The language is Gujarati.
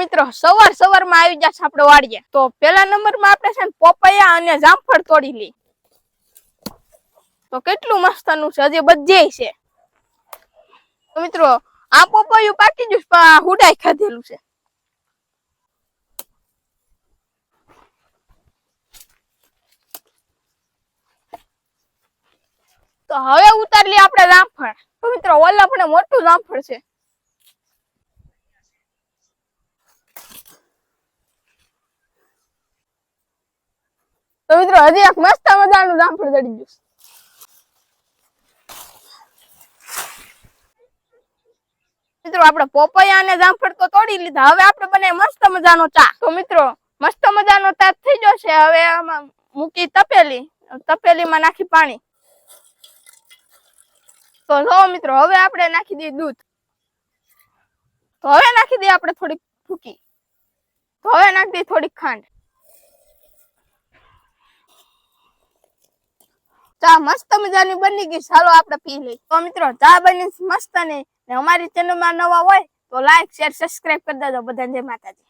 મિત્રો, સવાર સવારમાં આવી જશે આપણે વાડીએ. તો પેલા નંબરમાં આપણે છે ને અને જામફળ તોડી લઈ તો કેટલું મસ્તનું છે, હજી બધે છે. મિત્રો, આ પોપૈયું પાકી ગયું પણ હુડાઈ ખાધેલું છે. તો હવે ઉતારી લઈએ આપણે જામફળ. તો મિત્રો, ઓલા પણ મોટું જામફળ છે. મિત્રો, હજી એક મસ્ત મજાનું જામફળ ચડી ગયું મિત્રો, આપણે પોપૈયા અને જામફળ તો તોડી લીધા. હવે આપણે બને મસ્ત મજાનો ચા તો મિત્રો, મસ્ત મજાનો ચા થઈ છે. હવે આમાં મૂકી તપેલી. તપેલીમાં નાખી પાણી. તો જો મિત્રો, હવે આપણે નાખી દઈએ દૂધ. તો હવે નાખી દઈએ આપણે થોડીક ફૂકી. તો હવે નાખી દઈએ થોડીક ખાંડ. ચા મસ્ત મજાની બની ગઈ. ચાલો આપણે પી લઈએ. તો મિત્રો, ચા બની મસ્ત ને. અમારી ચેનલમાં નવા હોય તો લાઈક શેર સબસ્ક્રાઇબ કરી દેજો બધાને. જય માતાજી.